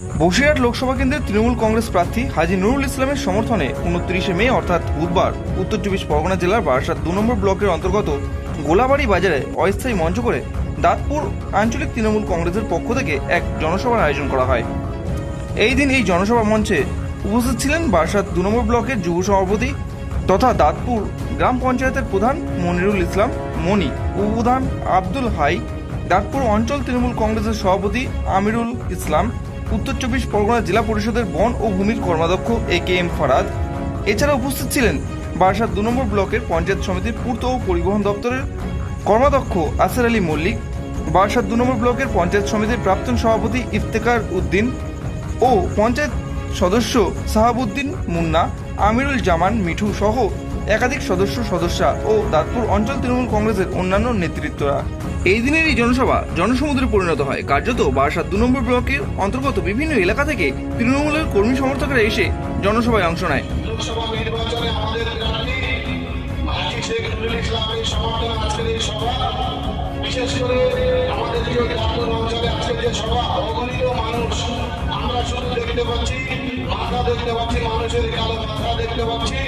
বসিরহাট লোকসভা কেন্দ্রের তৃণমূল কংগ্রেস প্রার্থী হাজি নুরুল ইসলামের সমর্থনে উনত্রিশে মে, অর্থাৎ বুধবার, উত্তর চব্বিশ পরগনা জেলার বারাসাত দু নম্বর ব্লকের অন্তর্গত গোলাবাড়ি বাজারে অস্থায়ী মঞ্চ করে দাঁতপুর আঞ্চলিক তৃণমূল কংগ্রেসের পক্ষ থেকে এক জনসভার আয়োজন করা হয়। এই দিন এই জনসভা মঞ্চে উপস্থিত ছিলেন বারাসাত দু নম্বর ব্লকের যুব সভাপতি তথা দাঁতপুর গ্রাম পঞ্চায়েতের প্রধান মনিরুল ইসলাম মনি উপপ্রধান আব্দুল হাই, দাঁতপুর অঞ্চল তৃণমূল কংগ্রেসের সভাপতি আমিরুল ইসলাম উত্তর চব্বিশ পরগনা জেলা পরিষদের বন ও ভূমির কর্মাধ্যক্ষ এ কে এম ফারাদ। এছাড়া উপস্থিত ছিলেন বারাসাত দু নম্বর ব্লকের পঞ্চায়েত সমিতির পূর্ত ও পরিবহন দপ্তরের কর্মাধ্যক্ষ আসের আলী মল্লিক, বারাসাত দু নম্বর ব্লকের পঞ্চায়েত সমিতির প্রাক্তন সভাপতি ইফতেকার উদ্দিন ও পঞ্চায়েত সদস্য সাহাবুদ্দিন মুন্না, আমিরুল জামান, মিঠু সহ একাধিক সদস্য সদস্যা ও দাঁতপুর অঞ্চল তৃণমূল কংগ্রেসের অন্যান্য নেতৃত্বরা। এই দিনের এই জনসভা জনসমুদ্রে পরিণত হয়। কার্যত বারাসাত দু নম্বর ব্লকের অন্তর্গত বিভিন্ন এলাকা থেকে তৃণমূলের কর্মী সমর্থকরা এসে জনসভায় অংশ নেয়। বিশেষ করে মানুষ দেখতে দেখতে পাচ্ছি, মানুষের কালো মাথা দেখতে পাচ্ছি।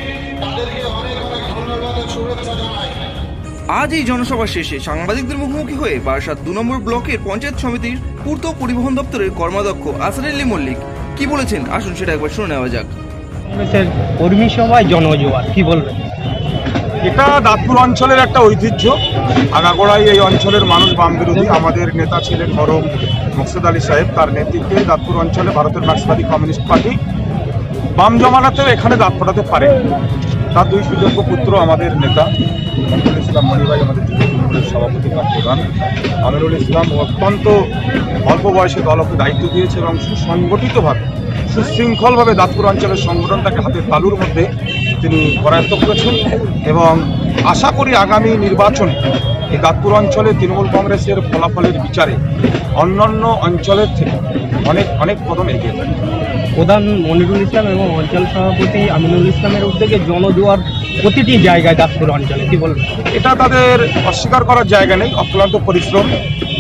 তাদেরকে অনেক অনেক ধন্যবাদ শুভেচ্ছা জানাই। আজ এই জনসভা শেষে সাংবাদিকদের মুখোমুখি হয়ে বারাসাত দু নম্বর ব্লকের পঞ্চায়েত সমিতির পূর্ত পরিবহন দপ্তরের কর্মাধ্যক্ষ আসার আলী মল্লিক। কি বলেছেন? আসুন সেটা একবার শুনে নেওয়া যাক। কংগ্রেসের কর্মী সভায় জনজোয়ার কি বলবেন? এটা দাঁতপুর অঞ্চলের একটা ঐতিহ্য। আগাগোড়াই এই অঞ্চলের মানুষ বাম বিরোধী আমাদের নেতা ছিলেন মরম মুকসুদ আলী সাহেব। তার নেতৃত্বে দাঁতপুর অঞ্চলে ভারতের মার্ক্সবাদী কমিউনিস্ট পার্টি বাম জমানাতেও এখানে দাঁত ফোটাতে পারে। তার দুই সুযোগ্য পুত্র আমাদের নেতা মনিরুল ইসলাম মনিভাই আমাদের যুব তৃণমূলের সভাপতি বা প্রধান। আমিরুল ইসলাম অত্যন্ত অল্প বয়সে দলকে দায়িত্ব দিয়েছে এবং সুসংগঠিতভাবে, সুশৃঙ্খলভাবে দাঁতপুর অঞ্চলের সংগঠনটাকে হাতের তালুর মধ্যে তিনি করায়ত্ত করেছেন এবং আশা করি আগামী নির্বাচন এই দাঁতপুর অঞ্চলে তৃণমূল কংগ্রেসের ফলাফলের বিচারে অন্যান্য অঞ্চলের থেকে অনেক অনেক কদম এগিয়ে থাকবে। প্রধান মনিরুল ইসলাম এবং অঞ্চল সভাপতি আমিনুল ইসলামের উদ্যোগে জনজোয়ার প্রতিটি জায়গায় দাসপুর অঞ্চলে, কি বলবেন? এটা তাদের অস্বীকার করার জায়গা নেই, অক্লান্ত পরিশ্রম,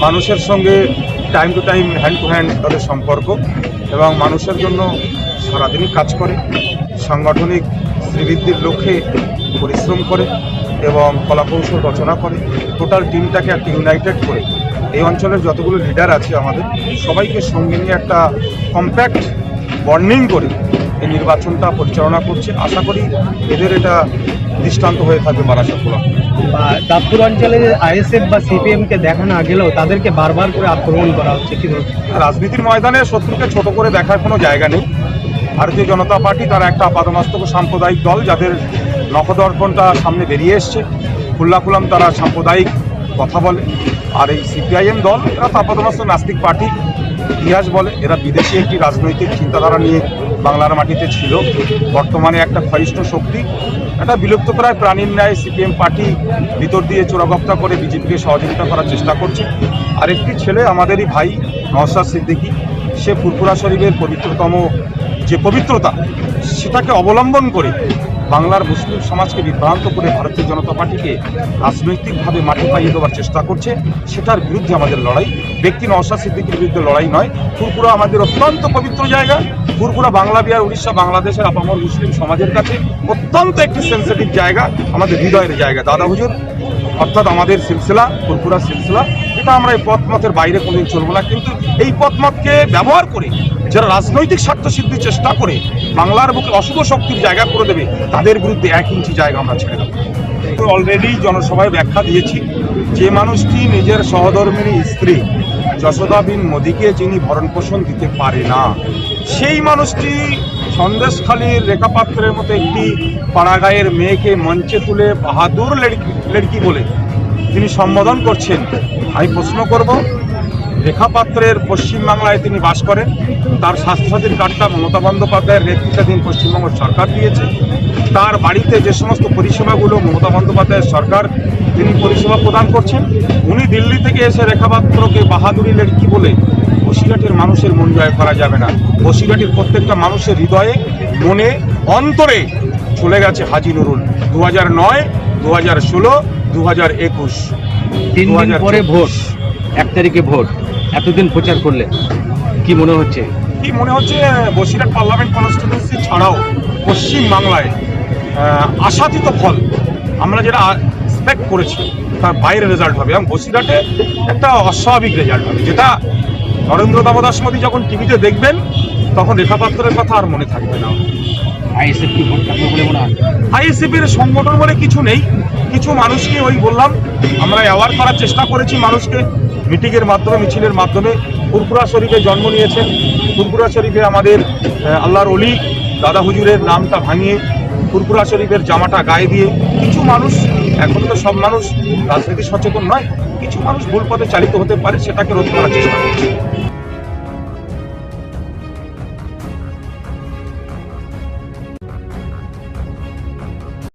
মানুষের সঙ্গে time to time hand to hand তাদের সম্পর্ক এবং মানুষের জন্য সারাদিনই কাজ করে, সাংগঠনিক শ্রীবৃদ্ধির লক্ষ্যে পরিশ্রম করে এবং কলাকৌশল রচনা করে টোটাল টিমটাকে একটা ইউনাইটেড করে। এই অঞ্চলের যতগুলো লিডার আছে আমাদের, সবাইকে সঙ্গে নিয়ে একটা কম্প্যাক্ট বর্নিং করে এই নির্বাচনটা পরিচালনা করছে। আশা করি এদের এটা দৃষ্টান্ত হয়ে থাকবে বারাসাত ব্লক বা দাসপুর অঞ্চলে আইএসএফ বা সিপিএম কে দেখা না গেলেও তাদেরকে বারবার করে আক্রমণ করা হচ্ছে কি রাজনীতির ময়দানে শত্রুকে ছোট করে দেখার কোনো জায়গা নেই। ভারতীয় জনতা পার্টি তারা একটা আপাদমস্তক সাম্প্রদায়িক দল যাদের নখদর্পণটা সামনে বেরিয়ে এসছে। খুল্লা খুলাম তারা সাম্প্রদায়িক কথা বলে। আর এই সিপিআইএম দল এরা তো আপাদমস্তক নাস্তিক পার্টি। ইতিহাস বলে, এরা বিদেশি একটি রাজনৈতিক চিন্তাধারা নিয়ে বাংলার মাটিতে ছিল। বর্তমানে একটা ক্ষয়িষ্ঠ শক্তি, একটা বিলুপ্তপ্রায় প্রাণীর ন্যায় সিপিএম পার্টি ভিতর দিয়ে চোরাগপ্তা করে বিজেপিকে সহযোগিতা করার চেষ্টা করছে। আরেকটি ছেলে, আমাদেরই ভাই নওসাদ সিদ্দিকী, সে ফুরফুরা শরীফের পবিত্রতম যে পবিত্রতা, সেটাকে অবলম্বন করে বাংলার মুসলিম সমাজকে বিভ্রান্ত করে ভারতীয় জনতা পার্টিকে রাজনৈতিকভাবে মাটি পাইয়ে দেওয়ার চেষ্টা করছে, সেটার বিরুদ্ধে আমাদের লড়াই। ব্যক্তি নওশাদ সিদ্দিকির বিরুদ্ধে লড়াই নয়। ফুরফুরা আমাদের অত্যন্ত পবিত্র জায়গা। ফুরফুরা বাংলা বিহার, উড়িষ্যা, বাংলাদেশের আপামর মুসলিম সমাজের কাছে অত্যন্ত একটি সেন্সিটিভ জায়গা, আমাদের হৃদয়ের জায়গা। দাদা হুজুর, অর্থাৎ আমাদের সিলসিলা ফুরফুরা সিলসিলা, এটা আমরা এই পথমতের বাইরে কোনোদিন চলবো না। কিন্তু এই পথমতকে ব্যবহার করে যারা রাজনৈতিক স্বার্থ সিদ্ধির চেষ্টা করে বাংলার বুকে অশুভ শক্তির জায়গা করে দেবে, তাদের বিরুদ্ধে এক ইঞ্চি জায়গা আমরা ছেড়ে দেবো। অলরেডি জনসভায় ব্যাখ্যা দিয়েছি, যে মানুষটি নিজের সহধর্মিনী স্ত্রী যশোদা বিন মোদীকে যিনি ভরণ পোষণ দিতে পারে না, সেই মানুষটি সন্দেশখালীর রেখাপাত্রের মতো একটি পাড়াগাঁয়ের মেয়েকে মঞ্চে তুলে বাহাদুর লড়কি লড়কি বলে তিনি সম্বোধন করছেন। আমি প্রশ্ন করব রেখাপাত্রের পশ্চিমবাংলায় তিনি বাস করেন। তার স্বাস্থ্যসাথীর কার্ডটা মমতা বন্দ্যোপাধ্যায়ের নেতৃত্বাধীন পশ্চিমবঙ্গ সরকার দিয়েছে। তার বাড়িতে যে সমস্ত পরিষেবাগুলো মমতা বন্দ্যোপাধ্যায়ের সরকার তিনি পরিষেবা প্রদান করছেন উনি দিল্লি থেকে এসে রেখাপাত্রকে বাহাদুরি লড়কি বলে? বসিরহাটের মানুষের মন জয় করা যাবে না। বসিরহাটের প্রত্যেকটা মানুষের হৃদয়ে মনে অন্তরে চলে গেছে হাজি নুরুল। দু হাজার নয় দু হাজার ষোলো দু হাজার একুশ। তিন দিন 2024 পরে ভোট এক তারিখে ভোট। এতদিন প্রচার করলে কি মনে হচ্ছে? কি মনে হচ্ছে বসিরহাট পার্লামেন্ট কনস্টিটিউন্সি ছাড়াও পশ্চিম বাংলায় আশাতীত ফল আমরা যেটা এক্সপেক্ট করেছি তার বাইরে রেজাল্ট হবে এবং বসিরহাটে একটা অস্বাভাবিক রেজাল্ট হবে। যেটা নরেন্দ্র দামোদাস মোদী যখন টিভিতে দেখবেন তখন রেখা পাত্রের কথা আর মনে থাকবে না। আইএসএফ আইএসএফের সংগঠন বলে কিছু নেই। কিছু মানুষকে ওই বললাম আমরা অ্যাওয়ার করার চেষ্টা করেছি মানুষকে। মিটিংয়ের মাধ্যমে, মিছিলের মাধ্যমে ফুরপুরা শরীফে জন্ম নিয়েছেন। ফুরপুরা শরীফে আমাদের আল্লাহর অলি দাদা হুজুরের নামটা ভাঙিয়ে ফুরপুরা শরীফের জামাটা গায়ে দিয়ে কিছু মানুষ, এখন তো সব মানুষ রাজনীতি সচেতন নয়, কিছু মানুষ ভুল পথে চালিত হতে পারে সেটাকে রোধ করার চেষ্টা করছে।